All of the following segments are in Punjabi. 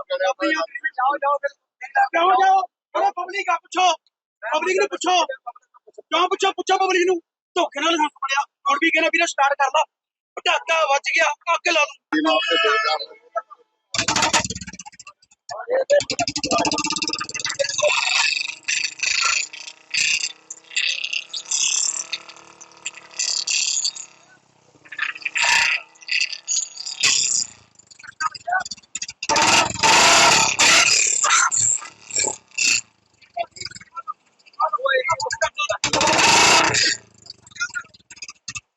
ਆਪਣੀ ਜਾਓ ਜਾਓ ਫਿਰ। ਜਾਓ ਜਾਓ। ਅਰੇ ਪਬਲਿਕ ਆ, ਪੁੱਛੋ। ਪਬਲਿਕ ਨੂੰ ਪੁੱਛੋ। ਕਿਉਂ ਪੁੱਛੋ? ਪੁੱਛੋ ਪਬਲਿਕ ਨੂੰ। ਧੋਖੇ ਨਾਲ ਹੱਥ ਫੜਿਆ ਹੁਣ ਵੀ ਕਹਿੰਦਾ, ਵੀਰੇ ਸਟਾਰਟ ਕਰ ਲਾ। ਪਟਾਕਾ ਵੱਜ ਗਿਆ। ਅੱਗ ਲਾ ਦੂੰ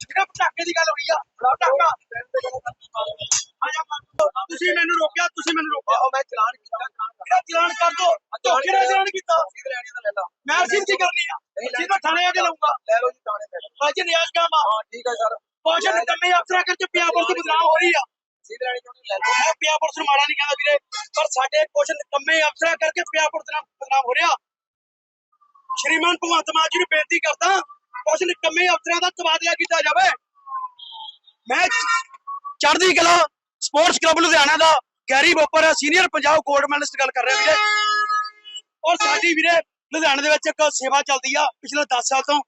ਜਿਹੜਾ ਪਟਾਕੇ ਦੀ ਗੱਲ ਹੋਈ ਆ ਪਟਾਕਾ ਆਜਾ ਤੁਸੀਂ ਮੈਨੂੰ ਰੋਕਿਆ ਤੁਸੀਂ ਮੈਨੂੰ ਰੋਕਿਆ। ਮੈਂ ਚਲਾਨ ਕੀਤਾ ਮੇਰਾ ਚਲਾਨ ਕਰ ਦੋ। ਧੋਖੇ ਨਾਲ ਚਲਾਨ ਕੀਤਾ। ਮੈਂ ਰਸੀਦ ਕੀ ਕਰਨੀ ਆ। ਰਸੀਦ ਮੈਂ ਥਾਣੇ ਆ ਕੇ ਲਊਂਗਾ ਲੈ ਲਓ ਜੀ ਥਾਣੇ ਤੇ ਅੱਜ ਨਿਆਜ਼ ਕੰਮ ਆ। ਹਾਂ ਠੀਕ ਹੈ ਸਰ। ਪੋਸ਼ਨ ਕੰਮੇ ਅਫਸਰਾਂ ਕਰਕੇ ਪੰਜਾਬ ਪੁਲਿਸ ਬਦਨਾਮ ਹੋ ਰਹੀ ਆ। ਸੀਧ ਲੈਣੀ ਚਾਹੁੰਦੀ ਲੈ ਲਓ। ਮੈਂ ਪੰਜਾਬ ਪੁਲਿਸ ਨੂੰ ਮਾੜਾ ਨਹੀਂ ਕਹਿੰਦਾ ਵੀਰੇ ਪਰ ਸਾਡੇ ਕੁਝ ਕੰਮੇ ਅਫਸਰਾਂ ਕਰਕੇ ਪੁਲਿਸ ਨਾਲ ਬਦਨਾਮ ਹੋ ਰਿਹਾ। ਸ਼੍ਰੀਮਾਨ ਭਗਵੰਤ ਮਾਨ ਜੀ ਨੂੰ ਬੇਨਤੀ ਕਰਦਾ ਕੁਝ ਕੰਮੇ ਅਫਸਰਾਂ ਦਾ ਤਬਾਦਲਾ ਕੀਤਾ ਜਾਵੇ। ਮੈਂ ਚੜ੍ਹਦੀ ਕਲਾ ਸਪੋਰਟਸ ਕਲੱਬ ਲੁਧਿਆਣਾ ਦਾ, Garry Bopar, senior Punjab gold medallist ਗੱਲ ਕਰ ਰਿਹਾ ਵੀਰੇ। ਔਰ ਸਾਡੀ ਵੀਰੇ ਲੁਧਿਆਣੇ ਦੇ ਵਿੱਚ ਇੱਕ ਸੇਵਾ ਚੱਲਦੀ ਆ ਪਿਛਲੇ 10 ਸਾਲ ਤੋਂ।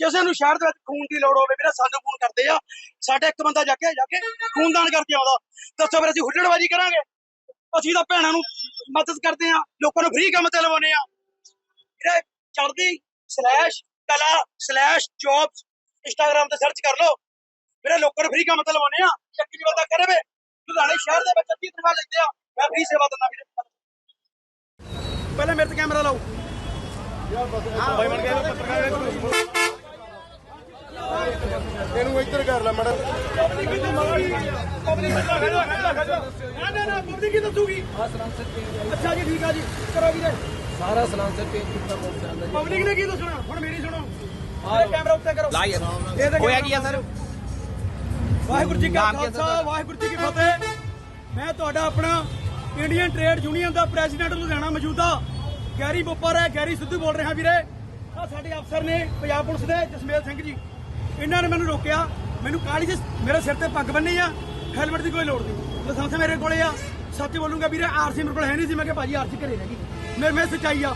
ਕਿਸੇ ਨੂੰ ਸ਼ਹਿਰ ਦੇ ਵਿੱਚ ਖੂਨ ਦੀ ਲੋੜ ਹੋਵੇ ਵੀਰੇ, ਸਾਨੂੰ ਫੋਨ ਕਰਦੇ ਆ। ਸਾਡੇ ਇੱਕ ਬੰਦਾ ਜਾ ਕੇ ਜਾ ਕੇ ਖੂਨਦਾਨ ਕਰਕੇ ਆਉਂਦਾ। ਦੱਸੋ ਫਿਰ ਅਸੀਂ ਹੁੱਲੜਬਾਜੀ ਕਰਾਂਗੇ? ਅਸੀਂ ਤਾਂ ਭੈਣਾਂ ਨੂੰ ਮਦਦ ਕਰਦੇ ਆ, ਲੋਕਾਂ ਨੂੰ ਫ੍ਰੀ ਕੰਮ ਤੇ ਲਵਾਉਨੇ ਆ। ਵੀਰੇ, Chardi slash Kala slash jobs Instagram ਤੇ ਸਰਚ ਕਰ ਲਓ। ਵੀਰੇ ਲੋਕਾਂ ਨੂੰ ਫ੍ਰੀ ਕੰਮ ਤੇ ਲਵਾਉਨੇ ਆ ਚੱਕੀ ਜੀ ਬੰਦਾ ਕਰੇ ਵੇ। ਲੁਧਿਆਣੇ ਸ਼ਹਿਰ ਦੇ ਵਿੱਚ ਅੱਧੀ ਤਨਖਾਹ ਲੈਂਦੇ ਆ ਮੈਂ ਫ੍ਰੀ ਸੇਵਾ ਦਿੰਦਾ ਵੀਰੇ। ਪਹਿਲੇ ਮੇਰੇ ਤੇ ਕੈਮਰਾ ਲਾਓ। ਭਾਈ ਬਣ ਗਿਆ ਪੱਤਰਕਾਰ ਇਹਨੂੰ। ਇੱਧਰ ਕਰ ਲੈ ਮੈਡਮ ਨਾ ਨਾ ਨਾ ਪਬਲਿਕ ਹੀ ਦੱਸੂਗੀ ਅੱਛਾ ਜੀ ਠੀਕ ਆ ਜੀ। ਕਰੋ ਵੀਰੇ। ਸਾਰਾ ਸਲਾਂਸਰ ਪੇਜ ਕੀਤਾ ਮੋਟਰਸਾਈਕਲ ਪਬਲਿਕ ਨੇ ਕੀ ਦੱਸਣਾ? ਹੁਣ ਮੇਰੀ ਸੁਣੋ। ਇਹ ਕੈਮਰਾ ਉੱਤੇ ਕਰੋ। ਹੋਇਆ ਕੀ ਆ ਸਰ? ਵਾਹਿਗੁਰੂ ਜੀ ਕਾ ਖਾਲਸਾ? ਵਾਹਿਗੁਰੂ ਜੀ ਕੀ ਫਤਿਹ। ਮੈਂ ਤੁਹਾਡਾ ਆਪਣਾ ਇੰਡੀਅਨ ਟ੍ਰੇਡ ਯੂਨੀਅਨ ਦਾ ਪ੍ਰੈਜ਼ੀਡੈਂਟ ਲੁਧਿਆਣਾ ਮੌਜੂਦਾ। ਗੈਰੀ ਬੋਪਰ ਹੈ ਗੈਰੀ ਸਿੱਧੂ ਬੋਲ ਰਿਹਾ ਵੀਰੇ। ਆ ਸਾਡੇ ਅਫਸਰ ਨੇ ਪੰਜਾਬ ਪੁਲਿਸ ਦੇ ਜਸਮੇਲ ਸਿੰਘ ਜੀ। ਇਹਨਾਂ ਨੇ ਮੈਨੂੰ ਰੋਕਿਆ। ਮੈਨੂੰ ਕਾਲੀ ਜਿ ਮੇਰੇ ਸਿਰ ਤੇ ਪੱਗ ਬੰਨੀ ਆ। ਹੈਲਮਟ ਦੀ ਕੋਈ ਲੋੜ ਨਹੀਂ। ਲਾਇਸੈਂਸ ਮੇਰੇ ਕੋਲੇ ਆ। ਸੱਚ ਬੋਲੂੰਗਾ ਵੀਰੇ ਆਰਸੀ ਮੇਰੇ ਕੋਲ ਹੈ ਨਹੀਂ ਸੀ। ਮੈਂ ਕਿਹਾ ਭਾਜੀ ਆਰਸੀ ਘਰੇ ਰਹਿ ਗਈ। ਮੇਰੇ ਮੈਂ ਸੱਚਾਈ ਆ।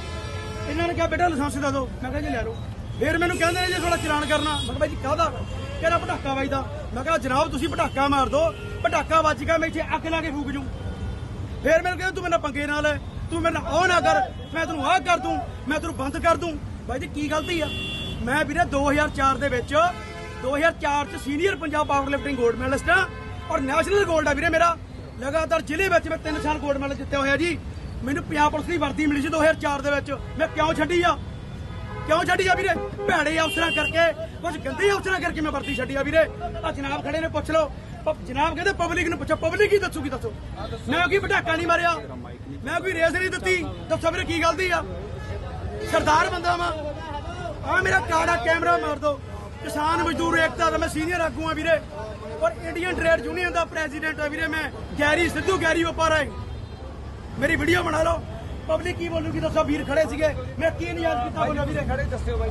ਇਹਨਾਂ ਨੇ ਕਿਹਾ ਬੇਟਾ ਲਾਇਸੈਂਸ ਦੇ ਦਿਓ ਮੈਂ ਕਿਹਾ ਜੀ ਲੈ ਲਓ। ਫਿਰ ਮੈਨੂੰ ਕਹਿੰਦੇ ਨੇ ਜੇ ਥੋੜਾ ਚਲਾਨ ਕਰਨਾ। ਮੈਂ ਕਿਹਾ ਬਾਈ ਜੀ ਕਾਹਦਾ? ਕਿਹੜਾ ਪਟਾਕਾ ਵੱਜਦਾ। ਮੈਂ ਕਿਹਾ, ਜਨਾਬ, ਤੁਸੀਂ ਪਟਾਕਾ ਮਾਰ ਦੋ। ਪਟਾਕਾ ਵੱਜ ਗਿਆ, ਮੈਂ ਇੱਥੇ ਅੱਗ ਲਾ ਕੇ ਫੂਕ ਜੂ। ਫੇਰ ਮੈਨੂੰ ਕਹਿੰਦਾ, ਤੂੰ ਮੇਰੇ ਨਾਲ ਪੰਗੇ ਨਾਲ ਤੂੰ ਮੇਰੇ ਨਾਲ ਉਹ ਨਾ ਕਰ। ਮੈਂ ਤੈਨੂੰ ਆਹ ਕਰ ਦੂੰ। ਮੈਂ ਤੈਨੂੰ ਬੰਦ ਕਰ ਦੂੰ। ਬਾਈ ਜੀ, ਕੀ ਗਲਤੀ ਆ? ਮੈਂ ਵੀਰੇ 2004 ਦੇ ਵਿੱਚ 2004 ਚ senior Punjab powerlifting gold medallist ਆ ਔਰ ਨੈਸ਼ਨਲ ਗੋਲਡ ਆ ਵੀਰੇ ਮੇਰਾ। ਲਗਾਤਾਰ ਜ਼ਿਲ੍ਹੇ ਵਿੱਚ ਮੈਂ ਤਿੰਨ ਸਾਲ ਗੋਲਡ ਮੈਡਲ ਜਿੱਤਿਆ ਹੋਇਆ ਜੀ। ਮੈਨੂੰ ਪੰਜਾਬ ਪੁਲਿਸ ਦੀ ਵਰਦੀ ਮਿਲੀ ਸੀ 2004 ਦੇ ਵਿੱਚ। ਮੈਂ ਕਿਉਂ ਛੱਡੀ ਆ? ਕਿਉਂ ਛੱਡੀ ਆ ਵੀਰੇ? ਭੈੜੇ ਅਫਸਰਾਂ ਕਰਕੇ ਕੁਝ ਗੰਦੇ ਅਫਸਰਾਂ ਕਰਕੇ ਮੈਂ ਵਰਦੀ ਛੱਡੀ ਆ ਵੀਰੇ। ਆ ਜਨਾਬ ਖੜੇ ਨੇ, ਪੁੱਛ ਲਓ। ਪ- ਜਨਾਬ ਕਹਿੰਦੇ ਪਬਲਿਕ ਨੂੰ ਪੁੱਛੋ ਪਬਲਿਕ ਹੀ ਦੱਸੂਗੀ, ਦੱਸੋ। ਮੈਂ ਕੋਈ ਪਟਾਕਾ ਨਹੀਂ ਮਾਰਿਆ। ਮੈਂ ਕੋਈ ਰੇਸ ਨਹੀਂ ਦਿੱਤੀ। ਦੱਸੋ ਵੀਰੇ ਕੀ ਗਲਤੀ ਆ? ਸਰਦਾਰ ਬੰਦਾ ਵਾ ਆ ਮੇਰਾ ਕਾੜਾ ਕੈਮਰਾ ਮਾਰ ਦੋ। ਕਿਸਾਨ ਮਜ਼ਦੂਰ ਏਕਤਾ ਦਾ ਮੈਂ ਸੀਨੀਅਰ ਆਗੂ ਆ ਵੀਰੇ। ਔਰ ਇੰਡੀਅਨ ਟ੍ਰੇਡ ਯੂਨੀਅਨ ਦਾ ਪ੍ਰੈਜ਼ੀਡੈਂਟ ਆ ਵੀਰੇ ਮੈਂ। ਗੈਰੀ ਸਿੱਧੂ ਗੈਰੀ ਵਪਾਰਾ ਮੇਰੀ ਵੀਡੀਓ ਬਣਾ ਲਓ। ਪਬਲਿਕ ਕੀ ਬੋਲੂਗੀ ਦੱਸੋ ਵੀਰ ਖੜੇ ਸੀਗੇ ਮੈਂ ਕੀ ਨਹੀਂ ਯਾਦ ਕੀਤਾ ਬੋਲਿਆ ਵੀਰੇ ਖੜੇ ਦੱਸਿਓ ਬਾਈ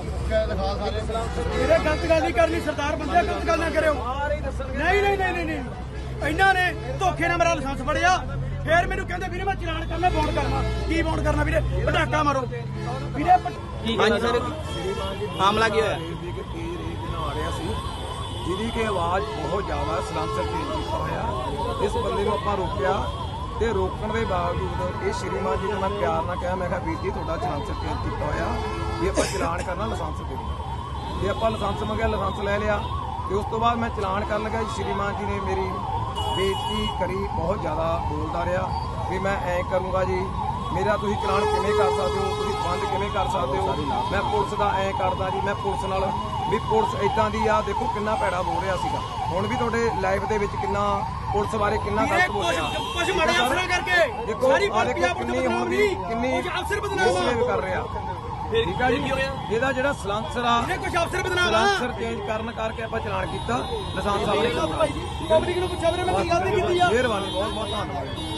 ਵੀਰੇ ਗਲਤ ਗੱਲ ਨਹੀਂ ਕਰਨੀ ਸਰਦਾਰ ਬੰਦੇ ਗਲਤ ਗੱਲ ਨਾ ਕਰਿਓ ਨਹੀਂ ਨਹੀਂ ਨਹੀਂ ਨਹੀਂ ਨਹੀਂ ਇਹਨਾਂ ਨੇ ਧੋਖੇ ਨਾਲ ਮੇਰਾ ਲਾਇਸੈਂਸ ਫੜਿਆ ਫੇਰ ਮੈਨੂੰ ਕਹਿੰਦੇ ਵੀਰੇ ਮੈਂ ਚਲਾਨ ਕਰਨਾ ਬੌਂਡ ਕਰਨਾ ਕੀ ਬੌਂਡ ਕਰਨਾ ਵੀਰੇ ਪਟਾਕਾ ਮਾਰੋ ਵੀਰੇ ਹਾਂਜੀ ਸਰ ਮਾਮਲਾ ਕੀ ਹੋਇਆ ਜਿਹਦੀ ਕਿ ਆਵਾਜ਼ ਬਹੁਤ ਜ਼ਿਆਦਾ ਤੇਜ਼ ਕੀਤਾ ਹੋਇਆ ਇਸ ਬੰਦੇ ਨੂੰ ਆਪਾਂ ਰੋਕਿਆ ਤੇ ਰੋਕਣ ਦੇ ਬਾਵਜੂਦ ਇਹ ਸ਼੍ਰੀਮਾਨ ਜੀ ਨੂੰ ਮੈਂ ਪਿਆਰ ਨਾਲ ਕਿਹਾ, ਮੈਂ ਕਿਹਾ ਵੀਰ ਜੀ, ਤੁਹਾਡਾ ਸਲਾਂਸਰ ਤੇਜ਼ ਕੀਤਾ ਹੋਇਆ। ਵੀ ਆਪਾਂ ਚਲਾਨ ਕਰਨਾ ਲਾਇਸੈਂਸ ਦੇ ਦਿਓ। ਜੇ ਆਪਾਂ ਲਾਇਸੈਂਸ ਮੰਗਿਆ ਲਾਇਸੈਂਸ ਲੈ ਲਿਆ। ਤੇ ਉਸ ਤੋਂ ਬਾਅਦ ਮੈਂ ਚਲਾਨ ਕਰਨ ਲੱਗਾ ਜੀ ਸ਼੍ਰੀਮਾਨ ਜੀ ਨੇ ਮੇਰੀ ਬੇਇੱਜ਼ਤੀ ਕਰੀ, ਬਹੁਤ ਜ਼ਿਆਦਾ ਬੋਲਦਾ ਰਿਹਾ। ਵੀ ਮੈਂ ਐ ਕਰੂੰਗਾ ਜੀ, ਮੇਰਾ ਤੁਸੀਂ ਚਲਾਨ ਕਿਵੇਂ ਕਰ ਸਕਦੇ ਹੋ? ਬੰਦ ਕਿਵੇਂ ਕਰ ਸਕਦੇ ਹੋ? ਮੈਂ ਪੁਲਿਸ ਦਾ ਐ ਕਰਦਾ ਜੀ ਮੈਂ ਪੁਲਿਸ ਨਾਲ ਵੀ ਪੁਲਿਸ ਇਦਾਂ ਦੀ ਆ ਦੇਖੋ ਕਿੰਨਾ ਭੈੜਾ ਬੋਲ ਰਿਹਾ ਸੀਗਾ। ਹੁਣ ਵੀ ਤੁਹਾਡੇ ਲਾਈਵ ਦੇ ਵਿੱਚ ਕਿੰਨਾ ਪੁਲਿਸ ਬਾਰੇ ਕਿੰਨਾ ਗਲਤ ਬੋਲਿਆ ਕੁਝ ਮਾੜੇ ਅਫਸਰਾਂ ਕਰਕੇ। ਦੇਖੋ ਸਾਰੀ ਪੰਜਾਬ ਕਿੰਨੀ ਬਦਨਾਮ ਨਹੀਂ। ਕਿੰਨੀ ਅਫਸਰ ਬਦਨਾਮ ਕਰ ਰਿਹਾ। ਠੀਕ ਆ ਜੀ? ਇਹਦਾ ਜਿਹੜਾ ਸਲਾਂਸਰ ਆ ਇਹਨੇ ਕੁਝ ਅਫਸਰ ਬਦਨਾਮ ਆ। ਸਲਾਂਸਰ ਚੇਂਜ ਕਰਨ ਕਰਕੇ ਆਪਾਂ ਚਲਾਨ ਕੀਤਾ। ਲਾਇਸੈਂਸ ਸਾਹਮਣੇ ਪਬਲਿਕ ਨੂੰ ਪੁੱਛਿਆ ਵੀਰੇ ਮੈਂ ਕੀ ਗਲਤੀ ਕੀਤੀ ਆ? ਮਿਹਰਬਾਨੀ ਬਹੁਤ ਬਹੁਤ ਧੰਨਵਾਦ।